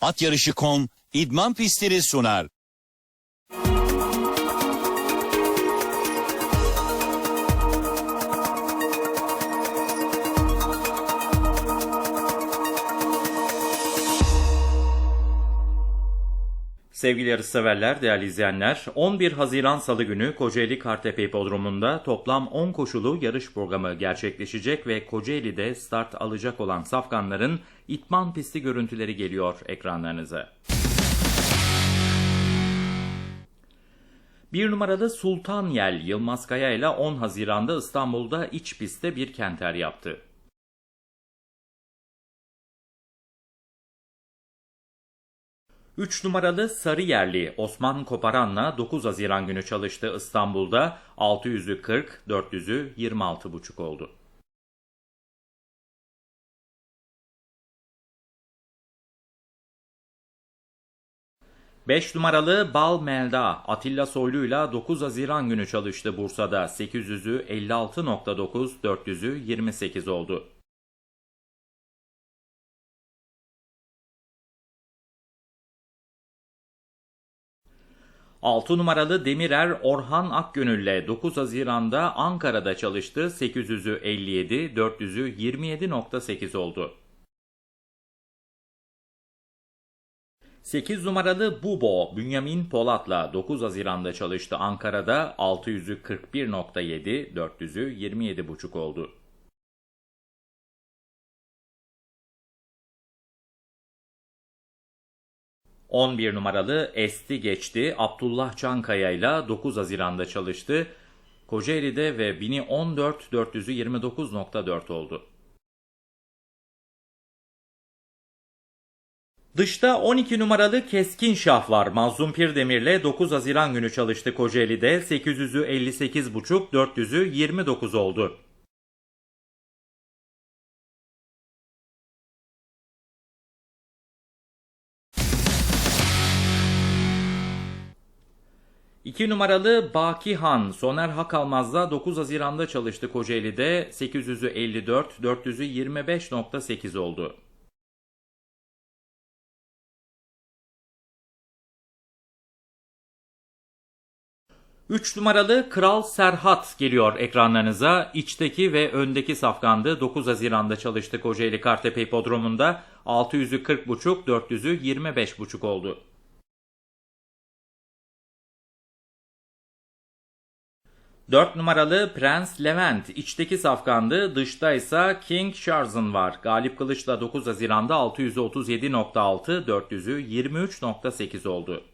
Atyarışı.com idman pistleri sunar. Sevgili yarışseverler, değerli izleyenler, 11 Haziran Salı günü Kocaeli Kartepe Hipodromu'nda toplam 10 koşulu yarış programı gerçekleşecek ve Kocaeli'de start alacak olan safkanların itman pisti görüntüleri geliyor ekranlarınıza. Bir numaralı Sultan Yel Yılmaz Kaya ile 10 Haziran'da İstanbul'da iç pistte bir kenter yaptı. 3 numaralı Sarıyerli Osman Koparan'la 9 Haziran günü çalıştı İstanbul'da 600'ü 40, 400'ü 26,5 oldu. Beş numaralı Bal Melda Atilla Soylu'yla 9 Haziran günü çalıştı Bursa'da 800'ü 56.9, 400'ü 28 oldu. 6 numaralı Demirer Orhan Akgönül'le 9 Haziran'da Ankara'da çalıştı. 800'ü 57, 400'ü 27.8 oldu. 8 numaralı Bubo Bünyamin Polat'la 9 Haziran'da çalıştı Ankara'da 600'ü 41.7, 400'ü 27.5 oldu. 11 numaralı Esti geçti. Abdullah Çankaya ile 9 Haziran'da çalıştı. Kocaeli'de ve 1014 400'ü 29.4 oldu. Dışta 12 numaralı Keskin Şah var. Mazlum Pirdemir'le 9 Haziran günü çalıştı Kocaeli'de. 800'ü 58.5, 400'ü 29 oldu. İki numaralı Baki Han Soner Hakalmaz'da 9 Haziran'da çalıştı Kocaeli'de 800'ü 54, 400'ü 25.8 oldu. Üç numaralı Kral Serhat geliyor ekranlarınıza. İçteki ve öndeki safkandı. 9 Haziran'da çalıştı Kocaeli Kartepe Hipodromu'nda. 600'ü 40.5, 400'ü 25.5 oldu. 4 numaralı Prens Levent içteki safkandı, dışta ise King Charles'ın var. Galip Kılıç'la 9 Haziran'da 637.6, 400'ü 23.8 oldu.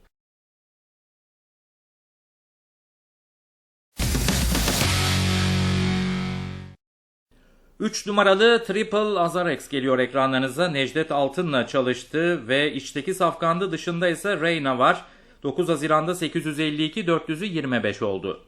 Üç numaralı Triple Azarex geliyor ekranlarınıza. Necdet Altın'la çalıştı ve içteki safkandı dışında ise Reyna var. 9 Haziran'da 852, 400'ü 25 oldu.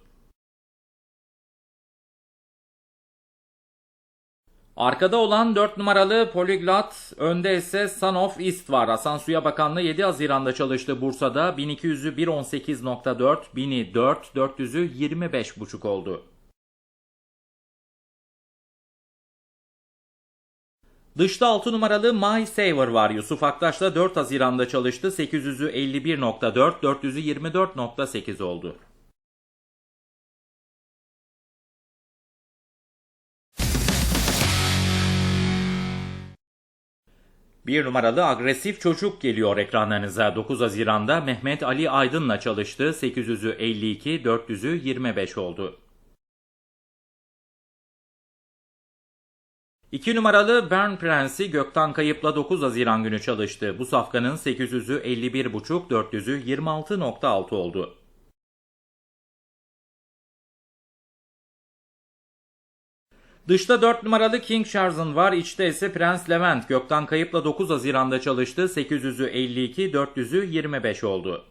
Arkada olan 4 numaralı Polyglot, önde ise Son of East var. Hasan Suya Bakanlığı 7 Haziran'da çalıştı Bursa'da. 1200'ü 1.18.4, 1000'i 4, 400'ü 25.5 oldu. Dışta 6 numaralı My Saver var. Yusuf Aktaş'la 4 Haziran'da çalıştı. 800'ü 51.4, 400'ü 24.8 oldu. Bir numaralı agresif çocuk geliyor ekranlarınıza. 9 Haziran'da Mehmet Ali Aydın'la çalıştı. 800'ü 52, 400'ü 25 oldu. 2 numaralı Bern Prensi Gökten Kayıp'la 9 Haziran günü çalıştı. Bu safkanın 800'ü 51,5, 400'ü 26.6 oldu. Dışta 4 numaralı King Charles'ın var. İçte ise Prens Levent. Gökten Kayıp'la 9 Haziran'da çalıştı. 800'ü 52, 400'ü 25 oldu.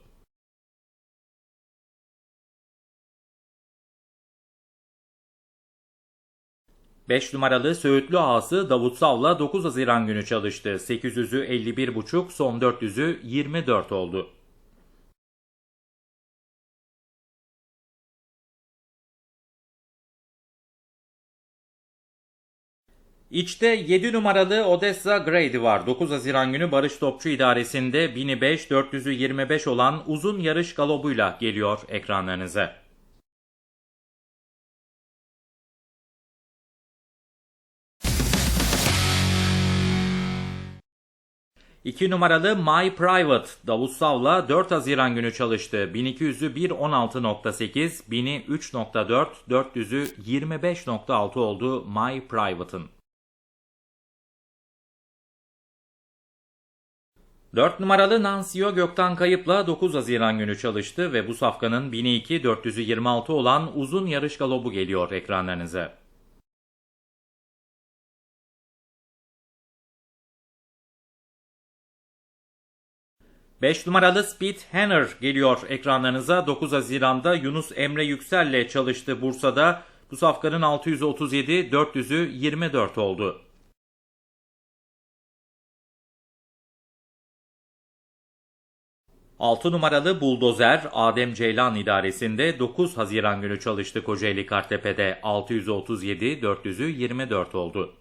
Beş numaralı Söğütlü Ağası Davut Sav'la 9 Haziran günü çalıştı. 800'ü 51,5, son 400'ü 24 oldu. İçte 7 numaralı Odessa Grady var. 9 Haziran günü Barış Topçu İdaresi'nde 1005 400'ü 25 olan uzun yarış galobuyla geliyor ekranlarınıza. 2 numaralı My Private Davut Sav'la 4 Haziran günü çalıştı. 1200'ü 1.16.8, 1000'i 3.4, 400'ü 25.6 oldu My Private'ın. 4 numaralı Nansio Gökten Kayıp'la 9 Haziran günü çalıştı ve bu safkanın 1002 426 olan uzun yarış galobu geliyor ekranlarınıza. 5 numaralı Speed Hanner geliyor ekranlarınıza. 9 Haziran'da Yunus Emre Yüksel'le çalıştı Bursa'da. Bu safkanın 637, 400'ü 24 oldu. Altı numaralı Buldozer Adem Ceylan idaresinde 9 Haziran günü çalıştı Kocaeli Kartepe'de 637, 400'ü 24 oldu.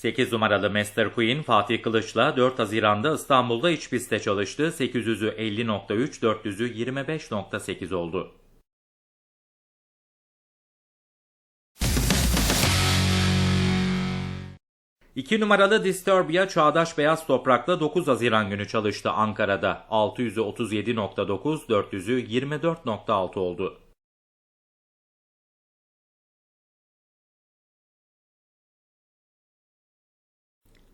8 numaralı Master Queen Fatih Kılıç'la 4 Haziran'da İstanbul'da iç pistte çalıştı. 800'ü 50.3, 400'ü 25.8 oldu. İki numaralı Disturbia Çağdaş Beyaz Toprak'la 9 Haziran günü çalıştı Ankara'da. 600'ü 37.9, 400'ü 24.6 oldu.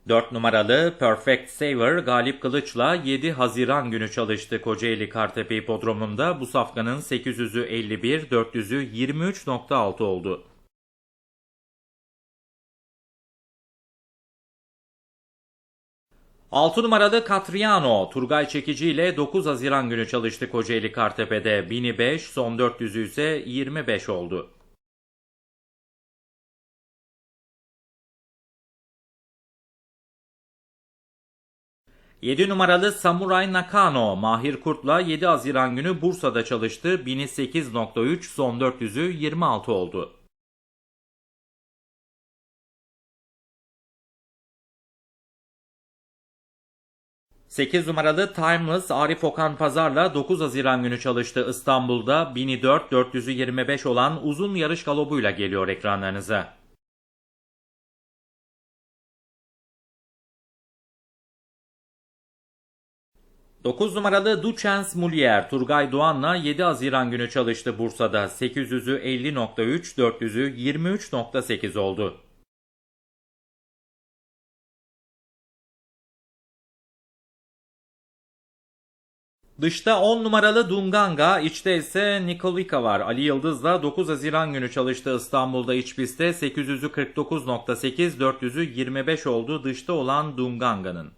4 numaralı Perfect Saver Galip Kılıç'la 7 Haziran günü çalıştı Kocaeli Kartepe Hipodromu'nda. Bu safkanın 800'ü 51, 400'ü 23.6 oldu. Altı numaralı Catriano, Turgay Çekici ile 9 Haziran günü çalıştı Kocaeli Kartepe'de. 1000'i 5, son 400'ü ise 25 oldu. 7 numaralı Samurai Nakano Mahir Kurt'la 7 Haziran günü Bursa'da çalıştı. 1008.3 son 400'ü 26 oldu. Sekiz numaralı Timeless Arif Okan Pazar'la 9 Haziran günü çalıştı İstanbul'da 1004 400'ü 25 olan uzun yarış galobuyla geliyor ekranlarınıza. 9 numaralı Duchens Mulier Turgay Doğan'la 7 Haziran günü çalıştı Bursa'da. 800'ü 50.3, 400'ü 23.8 oldu. Dışta 10 numaralı Dunganga, içte ise Nikolika var. Ali Yıldız'la 9 Haziran günü çalıştı İstanbul'da iç pistte. 800'ü 49.8, 400'ü 25 oldu dışta olan Dunganga'nın.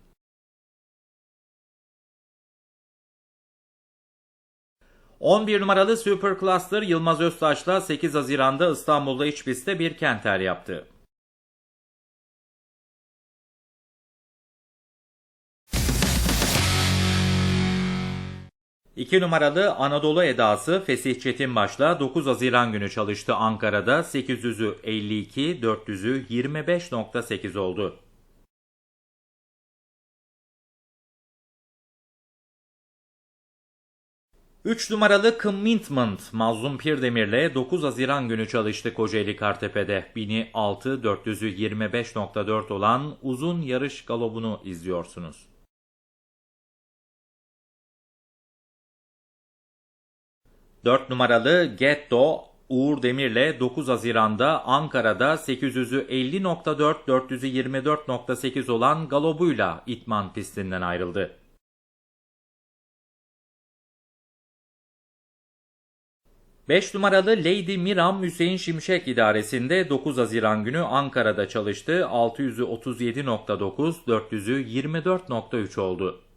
11 numaralı Super Cluster Yılmaz Öztaş'la 8 Haziran'da İstanbul'da iç pistte bir kenter yaptı. İki numaralı Anadolu Edası Fesih Çetinbaş'la 9 Haziran günü çalıştı Ankara'da 800'ü 52, 400'ü 25.8 oldu. 3 numaralı Commitment Mazlum Pirdemir'le 9 Haziran günü çalıştı Kocaeli Kartepe'de. 1000'i 6, 400'ü 25.4 olan uzun yarış galobunu izliyorsunuz. Dört numaralı Getto Uğur Demir'le 9 Haziran'da Ankara'da 800'ü 50.4 400'ü 24.8 olan galobuyla itman pistinden ayrıldı. 5 numaralı Lady Miram Hüseyin Şimşek idaresinde 9 Haziran günü Ankara'da çalıştı. 600'ü 37.9, 400'ü 24.3 oldu.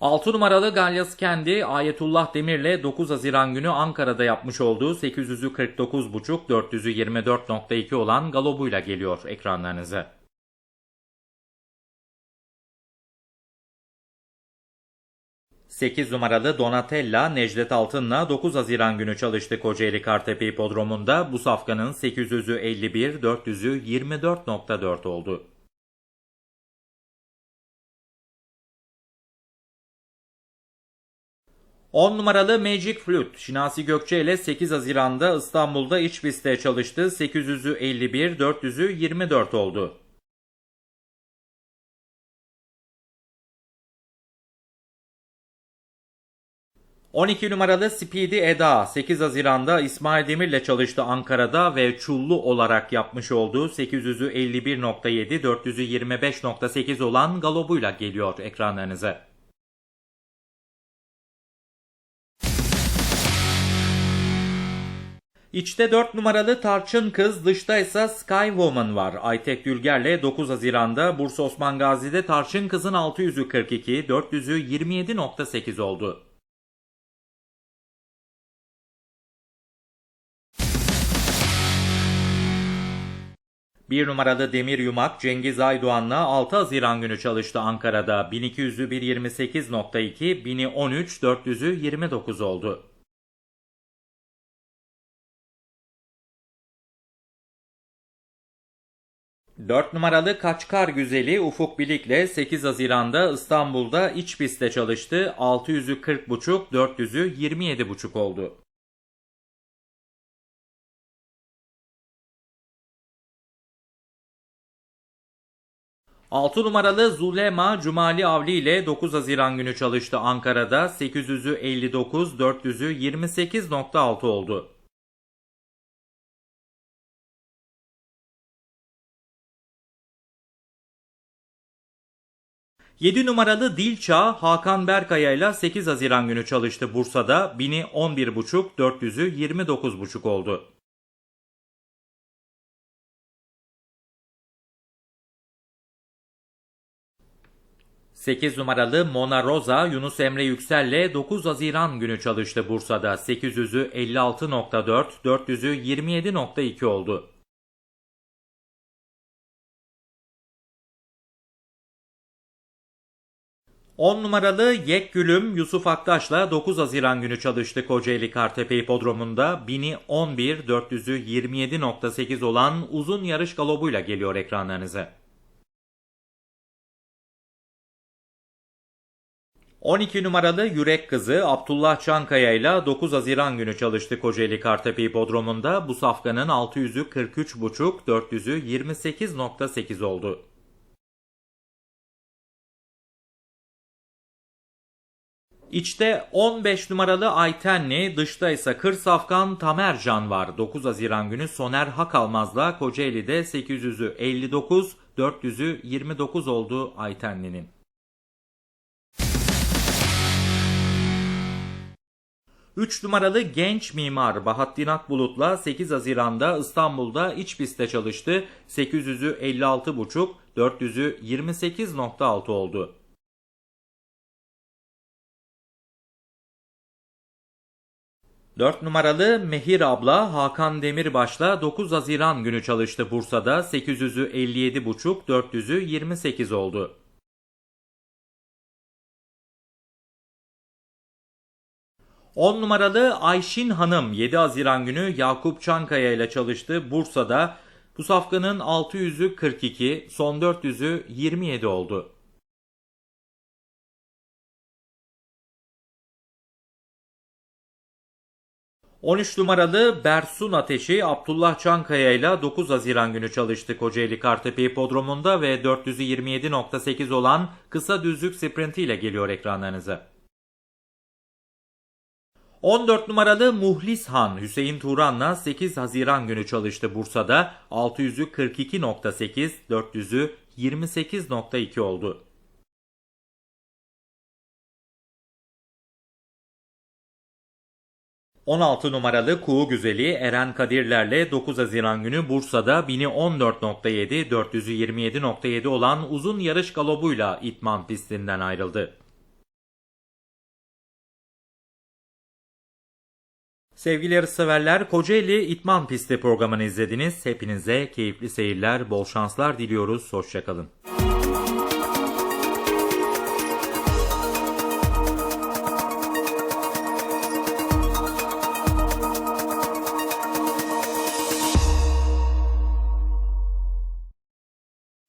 6 numaralı Galyas Kendi Ayetullah Demir'le 9 Haziran günü Ankara'da yapmış olduğu 800'ü 49.5 400'ü 24.2 olan galobuyla geliyor ekranlarınıza. Sekiz numaralı Donatella Necdet Altın'la 9 Haziran günü çalıştı Kocaeli Kartepe Hipodromu'nda. Bu safkanın 800'ü 400'ü 24.4 oldu. On numaralı Magic Flute, Şinasi Gökçe ile 8 Haziran'da İstanbul'da iç pistte çalıştı. 800'ü 51, 400'ü 24 oldu. 12 numaralı Speedy Eda 8 Haziran'da İsmail Demir'le çalıştı Ankara'da ve çullu olarak yapmış olduğu 800'ü 51.7 400'ü 25.8 olan galobuyla geliyor ekranlarınıza. İçte 4 numaralı Tarçın Kız, dışta ise Sky Woman var. Aytek Gülger'le 9 Haziran'da Bursa Osman Gazi'de Tarçın Kız'ın 600'ü 42, 400'ü 27.8 oldu. Bir numaralı Demir Yumak Cengiz Aydoğan'la 6 Haziran günü çalıştı Ankara'da. 1200'ü 1.28.2, 1000'i 13, 400'ü 29 oldu. Dört numaralı Kaçkar Güzeli Ufuk Bilik'le 8 Haziran'da İstanbul'da iç pistte çalıştı. 600'ü 40.5, 400'ü 27.5 oldu. Altı numaralı Zulema Cumali Avli ile 9 Haziran günü çalıştı Ankara'da. 800'ü 59, 400'ü 28.6 oldu. Yedi numaralı Dilça Hakan Berkaya ile 8 Haziran günü çalıştı Bursa'da. 1000'i 11.5, 400'ü 29.5 oldu. Sekiz numaralı Mona Rosa Yunus Emre Yüksel'le 9 Haziran günü çalıştı Bursa'da. 800'ü 56.4, 400'ü 27.2 oldu. On numaralı Yek Gülüm Yusuf Aktaş'la 9 Haziran günü çalıştı Kocaeli Kartepe Hipodromu'nda. 1000'i 11, 400'ü 27.8 olan uzun yarış galobuyla geliyor ekranlarınıza. 12 numaralı Yürek Kızı Abdullah Çankaya ile 9 Haziran günü çalıştı Kocaeli Kartepe Hipodromu'nda. Bu safkanın 600'ü 43.5, 400'ü 28.8 oldu. İçte 15 numaralı Aytenli, dışta ise Kır Safkan Tamercan var. 9 Haziran günü Soner Hakalmaz'la Kocaeli'de 800'ü 59, 400'ü 29 oldu Aytenli'nin. Üç numaralı genç mimar Bahattin Akbulut'la 8 Haziran'da İstanbul'da iç pistte çalıştı. 800'ü 56.5, 400'ü 28.6 oldu. Dört numaralı Mehir abla Hakan Demirbaş'la 9 Haziran günü çalıştı Bursa'da. 800'ü 57.5, 400'ü 28 oldu. On numaralı Ayşin Hanım 7 Haziran günü Yakup Çankaya ile çalıştı Bursa'da. Bu safkanın 600'ü 42, son 400'ü 27 oldu. 13 numaralı Bersun Ateşi Abdullah Çankaya ile 9 Haziran günü çalıştı Kocaeli Kartepe Hipodromu'nda ve 427.8 olan kısa düzlük sprinti ile geliyor ekranlarınıza. 14 numaralı Muhlis Han Hüseyin Turan'la 8 Haziran günü çalıştı Bursa'da. 600'ü 42.8, 400'ü 28.2 oldu. 16 numaralı Kuğu Güzeli Eren Kadirler'le 9 Haziran günü Bursa'da 1000'i 14.7, 400'ü 27.7 olan uzun yarış galobuyla İtman pistinden ayrıldı. Sevgili yarışseverler, Kocaeli İtman Pisti programını izlediniz. Hepinize keyifli seyirler, bol şanslar diliyoruz. Hoşçakalın.